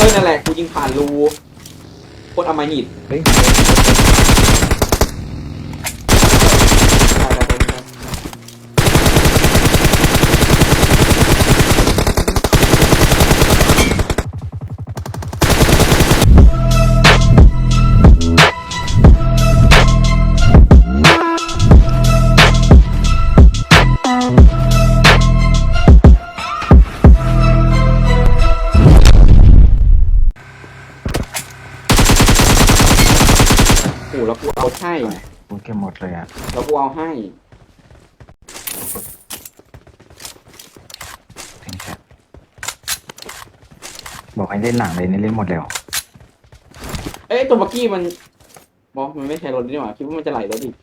อนั่นแหละกูยิงผ่านรูโคตรอำมหิตเฮ้ย เก็บหมดเลยอะแล้วกูเอาให้ทิ้งแค่บอกให้เล่นหนังเลยนี่เล่นหมดแล้ว เอ้ยตัวบักกี้มันบอกมันไม่ใช่รถนี่หว่าคิดว่ามันจะไหลรถอีก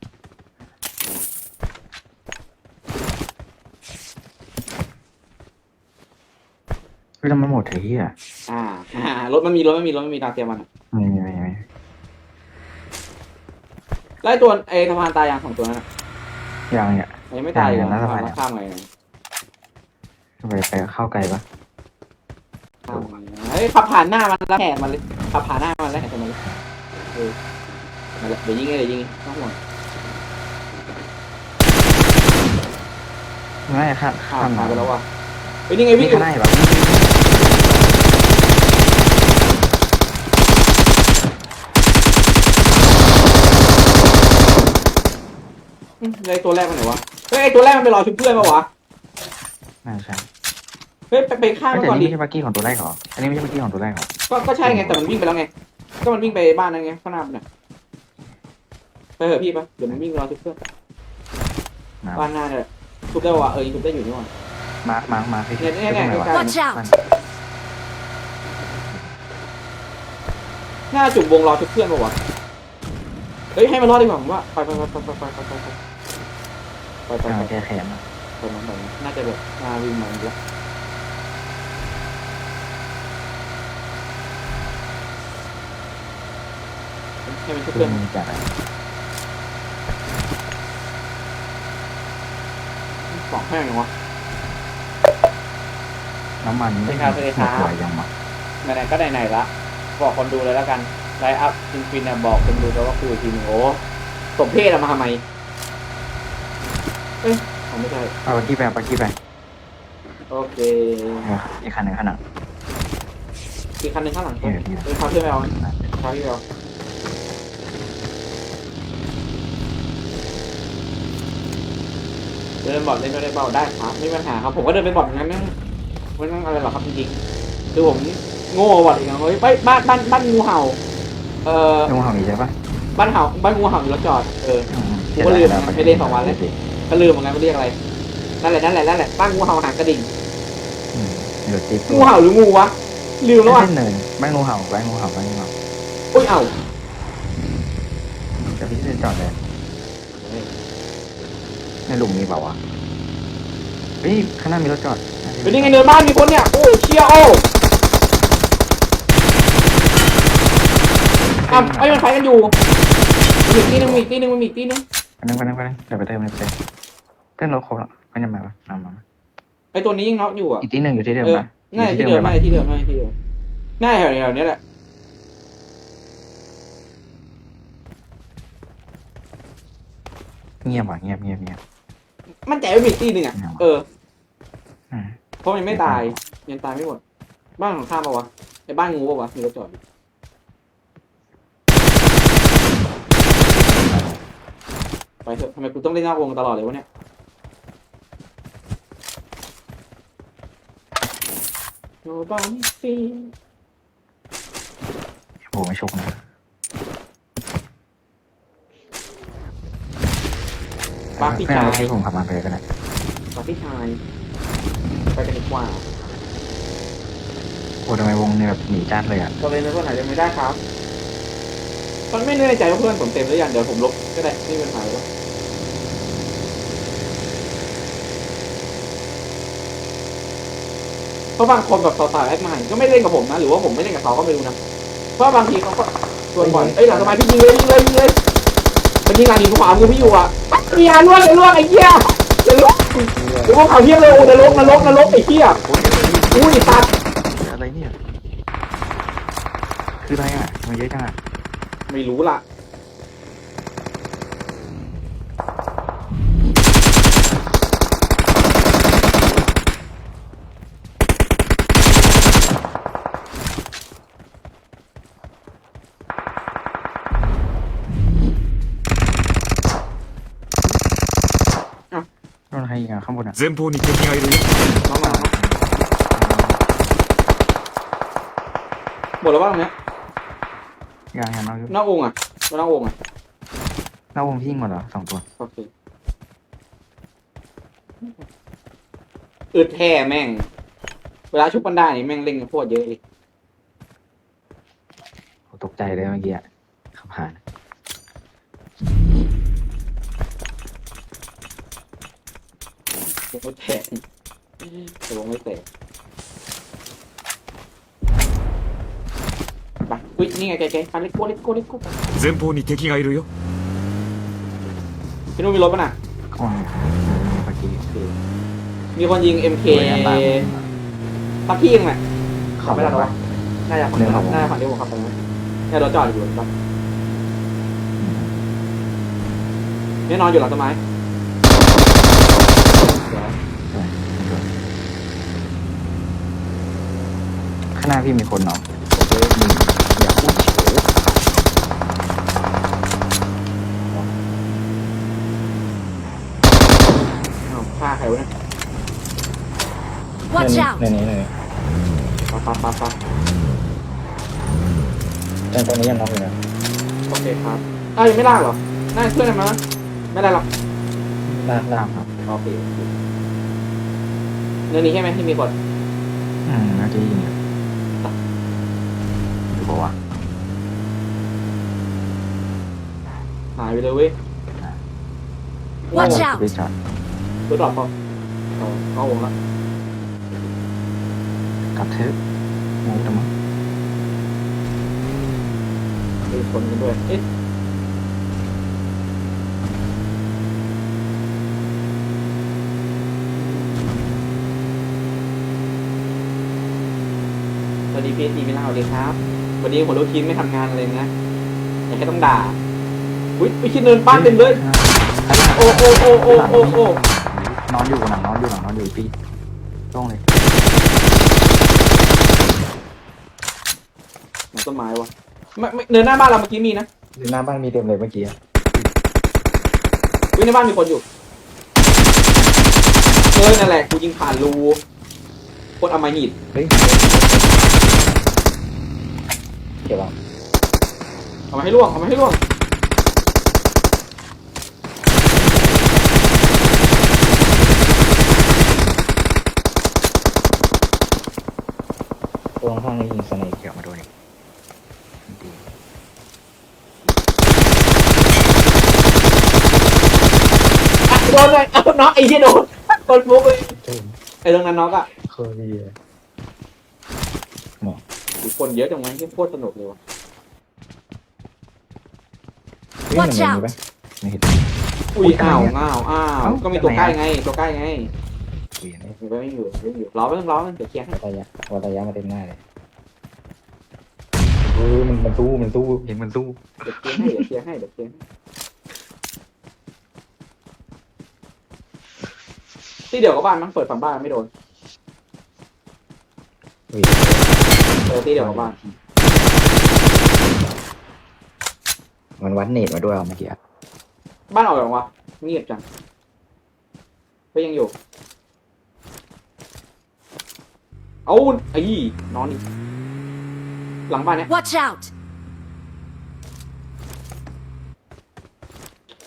เฮ้ยทำไมหมดเฮียอ่าอ่ารถมันมีรถมันมีรถมันมีดาวเทียมมันอะ ไม่ไม่ไม่ไม่ แล้วไอ้ตัวไอ้สะพานตายยังสองตัวนั้นอะยังเนี่ยมันยังไม่ตายเหรอยังนะสะพานมันข้ามไงไปไปเข้าไกลปะข้ามไงเฮ้ยขับผ่านหน้ามันแล้วแหกมันเลยขับผ่านหน้ามันแล้วแหกมันเลยเออนั่นแหละเดี๋ยวยิงไงเดี๋ยวยิงต้องห่วง ไม่ข้ามข้าข้ามมผ่านไปแล้วว่ะเฮ้ยนี่ไงวิ่วิ่งงอยู่ข้างในแบบ อืมแล้วไอ้ตัวแรกมันไหนวะ เฮ้ยไอ้ตัวแรกมันไปรอชุบเพื่อนปะวะ น่าใช่เฮ้ยไปไปฆ่ามันแต่ก่อนนี่ดิ ไม่ใช่บักกี้ของตัวแรกเหรอ อันนี้ไม่ใช่บักกี้ของตัวแรกเหรอ ก็ก็ใช่ไงแต่มันวิ่งไปแล้วไง ก็มันวิ่งไปบ้านนั่นไงข้างหน้ามันน่ะไปเถอะพี่ปะเดี๋ยวมันวิ่งรอชุบเพื่อนมา บ้านหน้าเนี่ยชุบได้วะเออชุบได้อยู่นี่หว่ามามามาพี่เนี่ยเนี่ยเนี่ยตรงไหนใกล้วะ Watch out! หน้าจุ่มวงรอชุบเพื่อนปะวะเฮ้ยให้มันรอดดีกว่าผมว่าไปไปไปไปไปไปไปไป ไปไปไปอ่าไปแก้แค้นอะไปมันไปมันน่าจะแบบหน้าวิ่งมาอีกแล้วให้มันชุบเพื่เพื่ออนนมีจัดอะสองแห้งยังวะ น้ำมันสวัสไม่ดีหครับสวัสดีครับมดเลยยังมาไหนๆก็ไหนๆละ บอกคนดูเลยแล้วกันไลฟ์อัพฟินฟินๆนะบอกคนดูแล้วว่าคุยทีนึงโอ้สมเพศอะมาทำไม เอ้ยเอาไม่ใช่เอาบักกี้ไปเอาบักกี้ไปโอเคเอาอีกคันหนึ่งข้างหลังอีกคันหนึ่งข้างหลังเออเออพาเพื่อนไปเอาพาพี่ไปเอาเดินบอดเล่นไม่ได้เปล่าได้ครับไม่มีปัญหาครับ ผมก็เดินไปบอดงั้นไม่ไม่ต้องอะไรหรอกครับจริงๆคือผมโง่บอดอีกนะเฮ้ยไปบ้านบ้านบ้านงูเห่า เอ่อลุงของนี้ใช่ปะบ้านเห่าบ้านงูเห่าอยู่แล้วจอดเออ อืมกูก็ลืมนะไม่ได้สองวันแล้ว ก็ลืมเหมือนกันว่าเรียกอะไร นั่นแหละนั่นแหละนั่นแหละบ้านงูเห่าหางกระดิ่งอืมเดี๋ยวติ๊กงูเห่าหรืองูวะ ลืมแล้วไม่อะใช่เนินบ้านงูเห่าบ้านงูเห่าบ้านงูเห่าอุ้ยเอ้าเดี๋ยวพี่จะจอดเลยในหลุมมีเปล่าวะเฮ้ยข้างหน้ามีรถจอดเป็นยังไงเนินบ้านมีคนเนี่ย โอ้เชียโอ้อ้าวไอ้มันไฟกันอยู่มีอีกที่หนึงมีอีกที่หนึงมีอีกที่หนึงไป นั่งไปนั่งไปนั่งเดี๋ยวไปเติมเดี๋ยวไปเติมเต้นรถครบแล้วไม่ยังไงวะมามาไอ้ตัวนี้ยังน็อกอยู่อะอีกที่หนึ่งอยู่ที่เดิมเออนะง่ายอยู่ที่เดิมไหมง่ายที่เดิมง่ายที่เดิมง่ายแถวแถวๆเนี้ยแหละเงียบว่ะเงียบเงียบเงียบมั่นใจว่ามีอีกที่หนึงอะเอออ่าเพราะมันยังไม่ตายยังตายไม่หมดบ้านของข้ามปะวะไอ้บ้านงูปะวะมีรถจอดอยู่ ไปเถอะทำไมกูต้องเล่นนอกวงตลอดเลยวะเนี่ย โนบ้านซีโอ้ไม่ชกนะบ้านพี่ไม่ชาเอายที่ผมขับมาไปก็ได้บ้านพี่ชายไปกันดีกว่าโอ้ทำไมวงเนี่ยแบบหนีจัดเลยอะก็เลยนึกว่าไหนยังไม่ได้ครับ มันไม่แน่ใจว่าเพื่อนผมเต็มหรือยังเดี๋ยวผมลบก็ได้ไม่มีปัญหาหรอก เพราะบางคนแบบต่อๆแอดมาก็ไม่เล่นกับผมนะ หรือว่าผมไม่เล่นกับเขาก็ไม่รู้นะ เพราะบางทีเขาก็ชวนบ่อยเอ้ยหลังสมัยพี่ยิงเลยยิงเลยยิงเลยมันยิงหลังยิงขวามือพี่อยู่อะเมียล่วงเลยล่วงไอ้เหี้ยเดี๋ยวล่วงเดี๋ยวพวกเขาเทียบเลยโอ้นรกนรกนรกไอ้เหี้ยอุ้ยตัดอะไรเนี่ย คืออะไรอะมันเยอะจังอะไม่รู้ล่ะ โดนใครยิง อ่ะข้างบนอ่ะ 前方に敵がいるよ น้องมาน้องหมดแล้วบ้างเนี้ย ยังยังน้องอยู่ นอกวงอ่ะนอกวงอ่ะ หน้าวงพี่ยิงหมดเหรอสองตัว โอเคอึดแท้แม่ง เวลาชุบกันได้นี่แม่งเล่นกันโคตรเยอะเลย โหตกใจเลยเมื่อกี้อ่ะขับผ่าน ไม่แตกแต่วงไม่แตกไปอุ้ยนี่ไงแกแกไปเล็กโก้เล็กโก้เล็กโก้ 前方に敵がいるよ พี่นุ่นมีรถป่ะน่ะ ข้างบนเนี่ยเมื่อกี้ มีคนยิง MK โดนยันบ้าง สักที่ยังไง ขับไม่ได้หรอ น่าจะฝั่ง เดินเข้า น่าจะฝั่งที่ผมขับไปนะเนี่ยรถจอดอยู่ครับเนี่ยนอนอยู่หลังต้นไม้เดี๋ยว ข้างหน้าพี่มีคนเนาะโอเคอย่าพูดเฉยอ้าฆ่าใครวะเนี่ย Watch out! ในนี้ในนี้ปั๊บปั๊บปั๊บปั๊บแต่ตรงนี้ยังน็อกอยู่นะโอเคครับอ้าวยังไม่ลากเหรอน่าจะช่วยได้ไหมยไม่ได้หรอกลากลากครับ โอเคโอเคเรื่องนี้ใช่ไหมที่มีคนอืมเมื่อกี้ยิงอยู่หรือเปล่าวะหายไปเลยเว้ย Watch จะ out! ไปจอดรถดรอปพอเอาเข้าวงแล้วกลับเถอะงงจังมั้งมีคนกันด้วย เอ๊ะ ดีพีทีไม่เล่าเลยครับ วันนี้หัวโลทีมไม่ทำงานอะไรนะแต่แค่ต้องด่าอุ้ยไปคิดเนินบ้านเต็มเลย โอ้โอ้โอ้โอ้โอ้โอ้นอนอยู่หลังนอนอยู่หลังนอนอยู่พี่ต้องเลยหลังต้นไม้วะไม่ไม่เนินหน้าบ้านเราเมื่อกี้มีนะหน้าบ้านมีเต็มเลยเมื่อกี้อะอุ้ยในบ้านมีคนอยู่เออนั่นแหละกูยิงผ่านรูโคตรอำมหิต เฮ้ย เก็บเอาเอามาให้ล่วงเอามาให้ล่วงตัวข้างๆนี้ยิงสไนเปอร์เกี่ยวมาโดนอีกดีอะโดนเลยเอาน็อกไอ้ที่โดนโดนฟุกเลยเจ้มไอ้ตรงนั้นน็อกอะ เคยดีเลย อุ๊ยคนเยอะจังวะที่โคตรสนุกเลยวะเฮ้ยมัน Watch มี out ปะไม่เห็น อุ้ยอ้าวอ้าวอ้าวก็มีตัวใกล้ไงตัวใกล้ไงเห็นมันไม่อยู่ไม่อยู่รอไม่ต้องรอเดี๋ยวเคลียร์ให้วัตยะวัตยะมาเต็มหน้าเลยเออมันมันตู้มันตู้เห็นมันสู้เดี๋ยวเคลียร์ให้เดี๋ยวเคลียร์ให้เดี๋ยวเคลียร์ให้ที่เดียวกับบ้านมั้งเปิดฝั่งบ้านไม่โดน เฮ้ย เออที่เดียวกับบ้านมันวัดเนตมาด้วยเอาเมื่อกี้อะบ้านออกอย่างวะเงียบจังก็ยังอยู่ เอาไอ้นอนอีกหลังบ้านเนี้ย Watch out!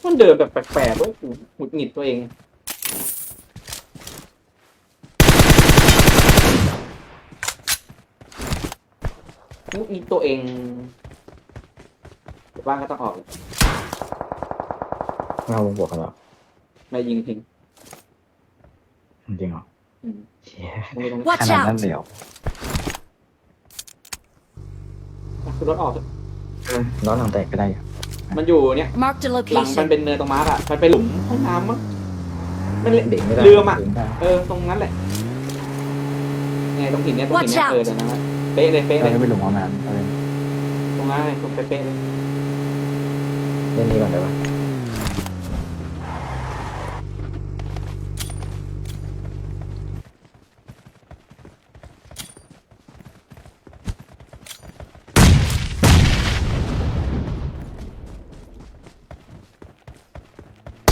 มันเดินแบบแปลกๆเว้ยกูหงุดหงิดตัวเอง หงุดหงิดตัวเองเดี๋ยวบ้านก็ต้องออกเลยเราบวกกันเหรอไม่ยิงทิ้งจริงเหรออืมเชี่ยตรงนี้ตรงนี้ข Watch นาดนั้น out! เดียวอะคือรถออกเถอะร้อนหลังแตกก็ได้อะมันอยู่เนี่ย Marked a หลังมัน location. เป็นเนินตรงมาร์กอะมันเป็นหลุมห้องน้ำมั้งมันเลยเด็กไม่ได้ลืมอะลืได้เออตรงนั้นแหละไงตรงหินเนี้ยตรงหินเนี้ย Watch out เออเดี๋ยวนะเป๊ะเลยเป๊ะเลเรายจะไปหลงเอามาเอาเลยมาตรงเป๊ะๆเลย เล่นนี้ก่อนได้ปะ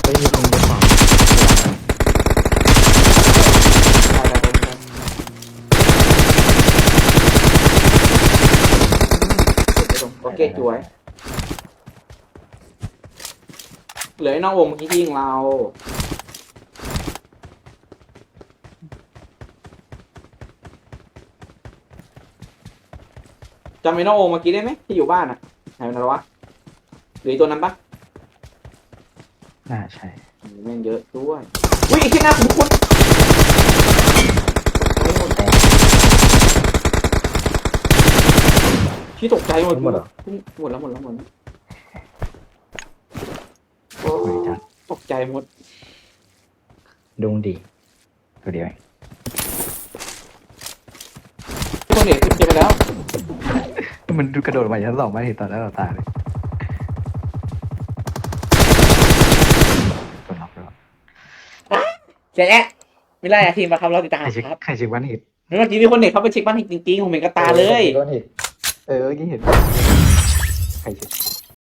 เฮ้ยมีคนบนฝั่ง ได้ได้ได้ได้ โอเคจวย เหลือไอ้น้องโอมเมื่อกี้ที่ยิงเรา จำไอ้น้องโอมเมื่อกี้ได้ไหมที่อยู่บ้านอะไหนมันแล้ววะหรือไอ้ตัวนั้นปะน่าใช่โอ้โหแม่งเยอะด้วย อุ้ยไอ้ที่หน้าคุณคุณ ที่ตกใจหมดหมดเหรอ หมดแล้วหมดแล้วหมดแล้วโอ้ไม่จัดตกใจหมด ดุงดีตัวเดียวเองคนเห็นคุณเจอไปแล้วมันดูกระโดดมาชั้นสองมาเห็นตอนแรกเราตาเลยตัวน็อกแล้วเจ๊แอะไม่ได้อะทีมมาครับเราติดตามใครเช็คครับใครเช็ควันหิตเมื่อกี้มีคนเน็ตเขาไปเช็คบ้านจริงๆผมเห็นกับตาเลยก้อนหิน เออเมื่อกี้เห็นใครเช็ค